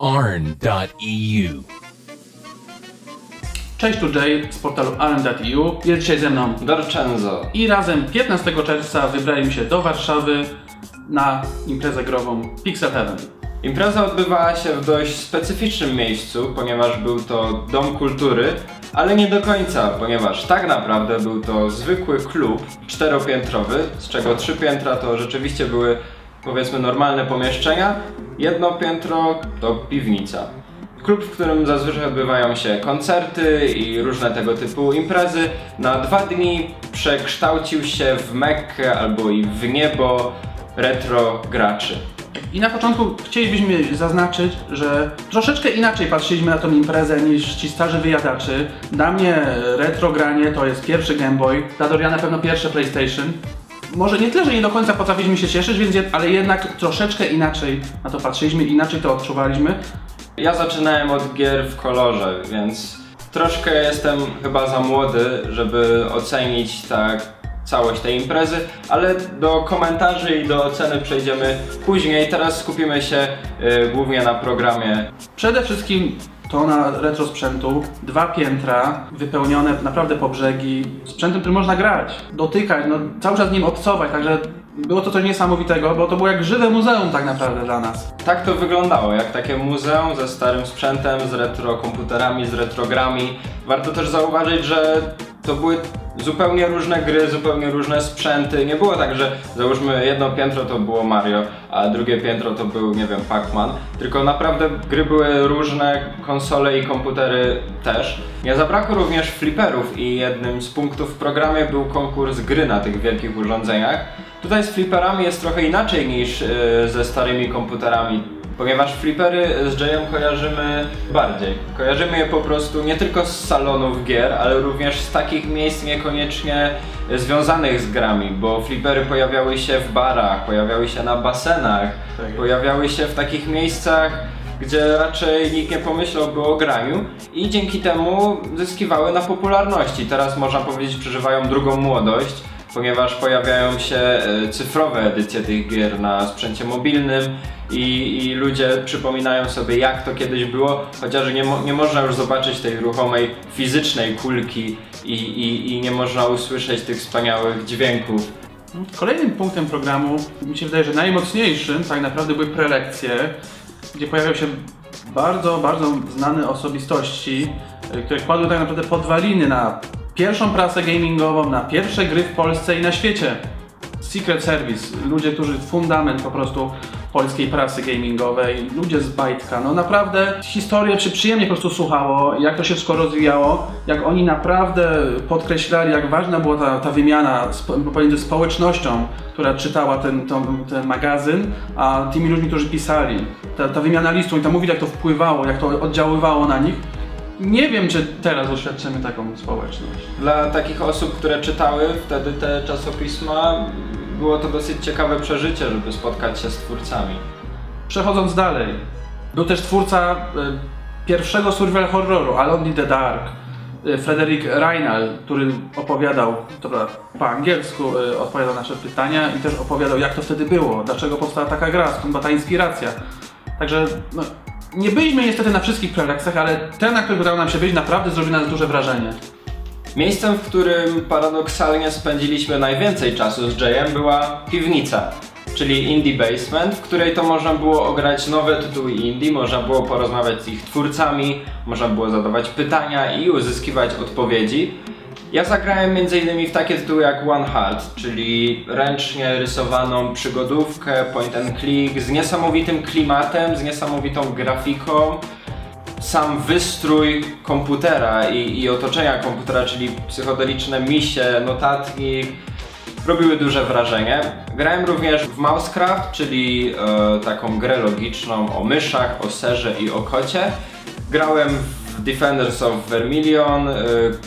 arn.eu. Cześć, tu Jay z portalu arn.eu. Jest dzisiaj ze mną Dorczenzo. i razem 15 czerwca wybraliśmy się do Warszawy na imprezę grową Pixel Heaven. Impreza odbywała się w dość specyficznym miejscu, ponieważ był to dom kultury, ale nie do końca, ponieważ tak naprawdę był to zwykły klub czteropiętrowy, z czego trzy piętra to rzeczywiście były powiedzmy normalne pomieszczenia, jedno piętro to piwnica. Klub, w którym zazwyczaj odbywają się koncerty i różne tego typu imprezy, na dwa dni przekształcił się w Mekkę albo i w niebo retro graczy. I na początku chcielibyśmy zaznaczyć, że troszeczkę inaczej patrzyliśmy na tą imprezę niż ci starzy wyjadaczy. Dla mnie retro granie to jest pierwszy Game Boy, dla Doriana pewno pierwsze PlayStation. Może nie tyle, że nie do końca potrafiliśmy się cieszyć, więc, ale jednak troszeczkę inaczej na to patrzyliśmy, inaczej to odczuwaliśmy. Ja zaczynałem od gier w kolorze, więc troszkę jestem chyba za młody, żeby ocenić tak całość tej imprezy, ale do komentarzy i do oceny przejdziemy później. Teraz skupimy się y, głównie na programie. Przede wszystkim tona retro sprzętu, dwa piętra, wypełnione naprawdę po brzegi, sprzętem, który można grać, dotykać, no cały czas nim obcować, także było to coś niesamowitego, bo to było jak żywe muzeum tak naprawdę dla nas. Tak to wyglądało, jak takie muzeum ze starym sprzętem, z retro komputerami, z retrogrami. Warto też zauważyć, że to były zupełnie różne gry, zupełnie różne sprzęty. Nie było tak, że załóżmy jedno piętro to było Mario, a drugie piętro to był, nie wiem, Pac-Man. Tylko naprawdę gry były różne, konsole i komputery też. Nie zabrakło również flipperów i jednym z punktów w programie był konkurs gry na tych wielkich urządzeniach. Tutaj z flipperami jest trochę inaczej niż yy, ze starymi komputerami. Ponieważ flipery z Jayem kojarzymy bardziej. Kojarzymy je po prostu nie tylko z salonów gier, ale również z takich miejsc niekoniecznie związanych z grami, bo flipery pojawiały się w barach, pojawiały się na basenach, Tak pojawiały się w takich miejscach, gdzie raczej nikt nie pomyślałby o graniu i dzięki temu zyskiwały na popularności. Teraz można powiedzieć przeżywają drugą młodość ponieważ pojawiają się e, cyfrowe edycje tych gier na sprzęcie mobilnym i, i ludzie przypominają sobie jak to kiedyś było, chociaż nie, mo- nie można już zobaczyć tej ruchomej fizycznej kulki i, i, i nie można usłyszeć tych wspaniałych dźwięków. Kolejnym punktem programu, mi się wydaje, że najmocniejszym tak naprawdę były prelekcje, gdzie pojawiały się bardzo, bardzo znane osobistości, y, które kładły tak naprawdę podwaliny na pierwszą prasę gamingową, na pierwsze gry w Polsce i na świecie. Secret Service, ludzie, którzy fundament po prostu polskiej prasy gamingowej, ludzie z Bajtka, no naprawdę historię się przyjemnie po prostu słuchało, jak to się wszystko rozwijało, jak oni naprawdę podkreślali, jak ważna była ta, ta wymiana pomiędzy społecznością, która czytała ten, tą, ten magazyn, a tymi ludźmi, którzy pisali. Ta, ta wymiana listów, i tam mówili, jak to wpływało, jak to oddziaływało na nich. Nie wiem, czy teraz doświadczymy taką społeczność. Dla takich osób, które czytały wtedy te czasopisma, było to dosyć ciekawe przeżycie, żeby spotkać się z twórcami. Przechodząc dalej, był też twórca e, pierwszego survival horroru, Alone in the Dark, e, Frederick Reinal, który opowiadał, to prawda, po angielsku, e, odpowiadał na nasze pytania i też opowiadał, jak to wtedy było, dlaczego powstała taka gra, skąd była ta inspiracja. Także no, nie byliśmy niestety na wszystkich prelekcjach, ale ten, na który udało nam się być, naprawdę zrobił na nas duże wrażenie. Miejscem, w którym paradoksalnie spędziliśmy najwięcej czasu z Jayem była piwnica, czyli Indie Basement, w której to można było ograć nowe tytuły indie, można było porozmawiać z ich twórcami, można było zadawać pytania i uzyskiwać odpowiedzi. Ja zagrałem m.in. w takie tytuły jak One Heart, czyli ręcznie rysowaną przygodówkę, point and click, z niesamowitym klimatem, z niesamowitą grafiką, sam wystrój komputera i, i otoczenia komputera, czyli psychodeliczne misie, notatnik, robiły duże wrażenie. Grałem również w Mousecraft, czyli e, taką grę logiczną o myszach, o serze i o kocie. Grałem w Defenders of Vermilion, y,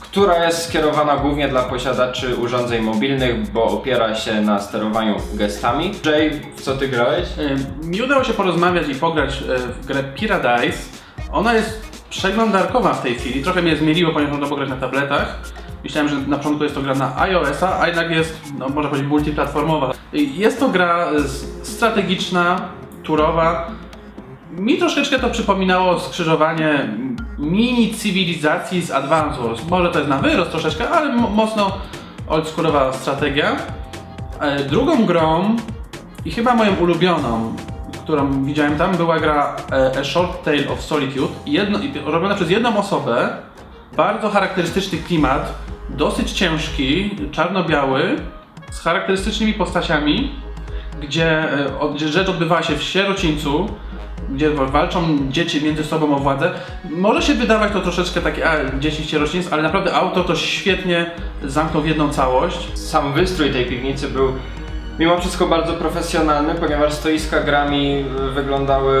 która jest skierowana głównie dla posiadaczy urządzeń mobilnych, bo opiera się na sterowaniu gestami. Jay, w co ty grałeś? Y, Mi udało się porozmawiać i pograć y, w grę Paradise. Ona jest przeglądarkowa w tej chwili. Trochę mnie zmieliło, ponieważ można pograć na tabletach. Myślałem, że na początku jest to gra na iOS-a, a jednak jest, no, można powiedzieć, multiplatformowa. Jest to gra strategiczna, turowa. Mi troszeczkę to przypominało skrzyżowanie mini cywilizacji z Advance Wars. Może to jest na wyrost troszeczkę, ale mo- mocno oldschoolowa strategia. E, Drugą grą i chyba moją ulubioną, którą widziałem tam, była gra e, A Short Tale of Solitude. Jedno, robiona przez jedną osobę. Bardzo charakterystyczny klimat, dosyć ciężki, czarno-biały, z charakterystycznymi postaciami, gdzie, e, rzecz odbywała się w sierocińcu, gdzie wa- walczą dzieci między sobą o władzę. Może się wydawać to troszeczkę takie, a dzieci sierocińc, ale naprawdę autor to świetnie zamknął w jedną całość. Sam wystrój tej piwnicy był mimo wszystko bardzo profesjonalny, ponieważ stoiska grami wyglądały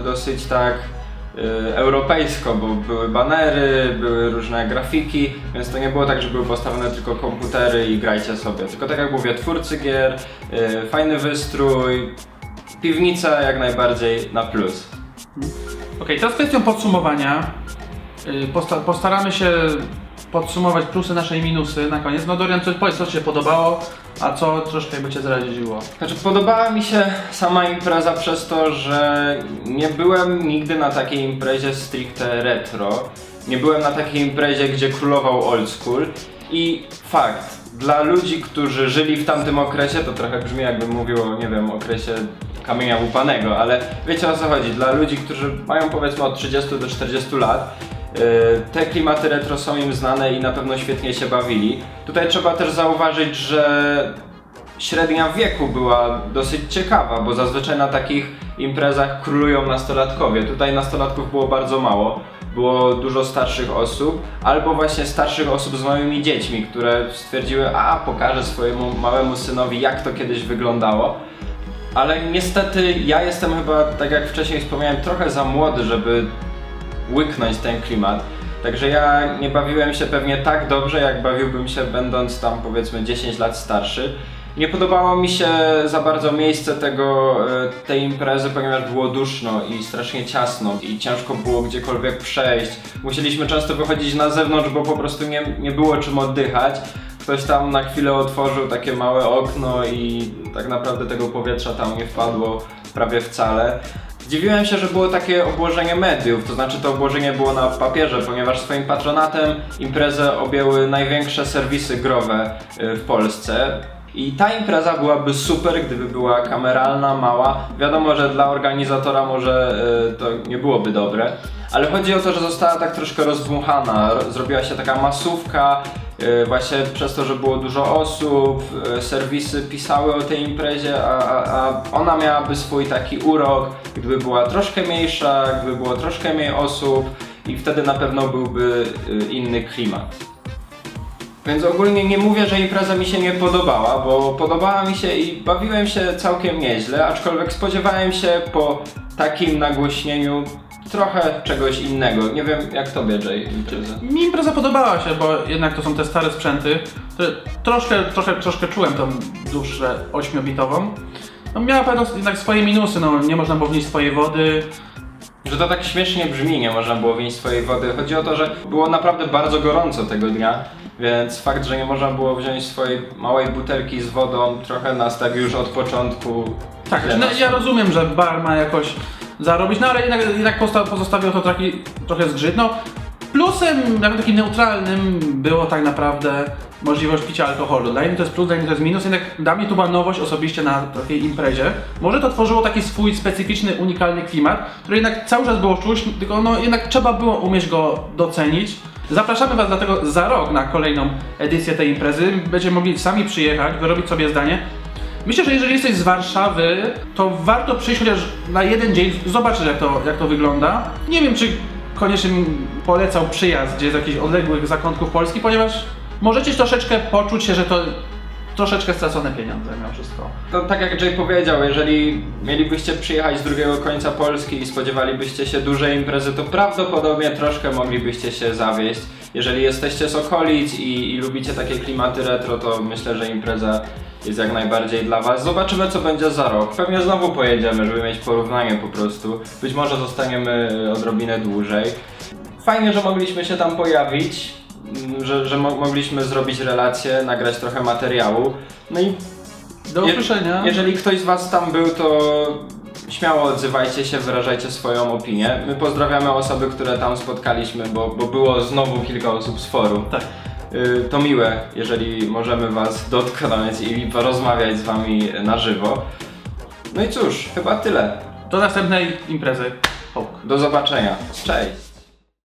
y, dosyć tak y, europejsko, bo były banery, były różne grafiki, więc to nie było tak, że były postawione tylko komputery i grajcie sobie. Tylko tak jak mówię, twórcy gier, y, fajny wystrój, piwnica jak najbardziej na plus. Okej, teraz kwestią podsumowania. Yy, Posta postaramy się podsumować plusy nasze i minusy na koniec. No Dorian, co, powiedz, co Ci się podobało, a co troszkę jakby Cię zraziło. Znaczy, podobała mi się sama impreza przez to, że nie byłem nigdy na takiej imprezie stricte retro. Nie byłem na takiej imprezie, gdzie królował old school. I fakt, dla ludzi, którzy żyli w tamtym okresie, to trochę brzmi jakbym mówił o, nie wiem, okresie kamienia łupanego, ale wiecie o co chodzi. Dla ludzi, którzy mają powiedzmy od 30 do 40 lat, yy, te klimaty retro są im znane i na pewno świetnie się bawili. Tutaj trzeba też zauważyć, że średnia wieku była dosyć ciekawa, bo zazwyczaj na takich imprezach królują nastolatkowie. Tutaj nastolatków było bardzo mało. Było dużo starszych osób, albo właśnie starszych osób z małymi dziećmi, które stwierdziły, a pokażę swojemu małemu synowi, jak to kiedyś wyglądało. Ale niestety ja jestem chyba, tak jak wcześniej wspomniałem, trochę za młody, żeby łyknąć ten klimat. Także ja nie bawiłem się pewnie tak dobrze, jak bawiłbym się będąc tam powiedzmy 10 lat starszy. Nie podobało mi się za bardzo miejsce tego, e, tej imprezy, ponieważ było duszno i strasznie ciasno i ciężko było gdziekolwiek przejść. Musieliśmy często wychodzić na zewnątrz, bo po prostu nie, nie było czym oddychać. Ktoś tam na chwilę otworzył takie małe okno i tak naprawdę tego powietrza tam nie wpadło prawie wcale. Zdziwiłem się, że było takie obłożenie mediów, to znaczy to obłożenie było na papierze, ponieważ swoim patronatem imprezę objęły największe serwisy growe y, w Polsce. I ta impreza byłaby super, gdyby była kameralna, mała. Wiadomo, że dla organizatora może y, to nie byłoby dobre, ale chodzi o to, że została tak troszkę rozdmuchana. Ro- Zrobiła się taka masówka, właśnie przez to, że było dużo osób, y, serwisy pisały o tej imprezie, a, a, ona miałaby swój taki urok, gdyby była troszkę mniejsza, gdyby było troszkę mniej osób i wtedy na pewno byłby y, inny klimat. Więc ogólnie nie mówię, że impreza mi się nie podobała, bo podobała mi się i bawiłem się całkiem nieźle, aczkolwiek spodziewałem się po takim nagłośnieniu trochę czegoś innego. Nie wiem jak tobie Jay impreza. Mi impreza podobała się, bo jednak to są te stare sprzęty. które Troszkę, troszkę, troszkę czułem tą duszę 8-bitową. No miała pewno jednak swoje minusy, no nie można było wnieść swojej wody. Że to tak śmiesznie brzmi, nie można było wziąć swojej wody. Chodzi o to, że było naprawdę bardzo gorąco tego dnia, więc fakt, że nie można było wziąć swojej małej butelki z wodą, trochę nas tak już od początku. Tak, no, ja rozumiem, że bar ma jakoś zarobić, no ale jednak, jednak pozostawiło to taki, trochę zgrzyt. No, plusem, jakby takim neutralnym było tak naprawdę możliwość picia alkoholu. Dla mnie to jest plus, dla mnie to jest minus, jednak dla mnie to była nowość osobiście na takiej imprezie. Może to tworzyło taki swój specyficzny, unikalny klimat, który jednak cały czas było czuć, tylko no jednak trzeba było umieć go docenić. Zapraszamy Was dlatego za rok na kolejną edycję tej imprezy. Będziecie mogli sami przyjechać, wyrobić sobie zdanie. Myślę, że jeżeli jesteś z Warszawy, to warto przyjść chociaż na jeden dzień, zobaczyć jak to, jak to wygląda. Nie wiem, czy koniecznie polecał przyjazd gdzie z jakichś odległych zakątków Polski, ponieważ możecie troszeczkę poczuć się, że to troszeczkę stracone pieniądze mimo wszystko. To tak jak Jay powiedział, jeżeli mielibyście przyjechać z drugiego końca Polski i spodziewalibyście się dużej imprezy, to prawdopodobnie troszkę moglibyście się zawieść. Jeżeli jesteście z okolic i, i lubicie takie klimaty retro, to myślę, że impreza jest jak najbardziej dla Was. Zobaczymy co będzie za rok. Pewnie znowu pojedziemy, żeby mieć porównanie po prostu. Być może zostaniemy odrobinę dłużej. Fajnie, że mogliśmy się tam pojawić, że, że mo- mogliśmy zrobić relacje, nagrać trochę materiału. No i Do je- usłyszenia. jeżeli ktoś z Was tam był, to śmiało odzywajcie się, wyrażajcie swoją opinię. My pozdrawiamy osoby, które tam spotkaliśmy, bo, bo było znowu kilka osób z forum. Tak. Y, To miłe, jeżeli możemy Was dotknąć i porozmawiać z Wami na żywo. No i cóż, chyba tyle. Do następnej imprezy. Hołk. Do zobaczenia. Cześć!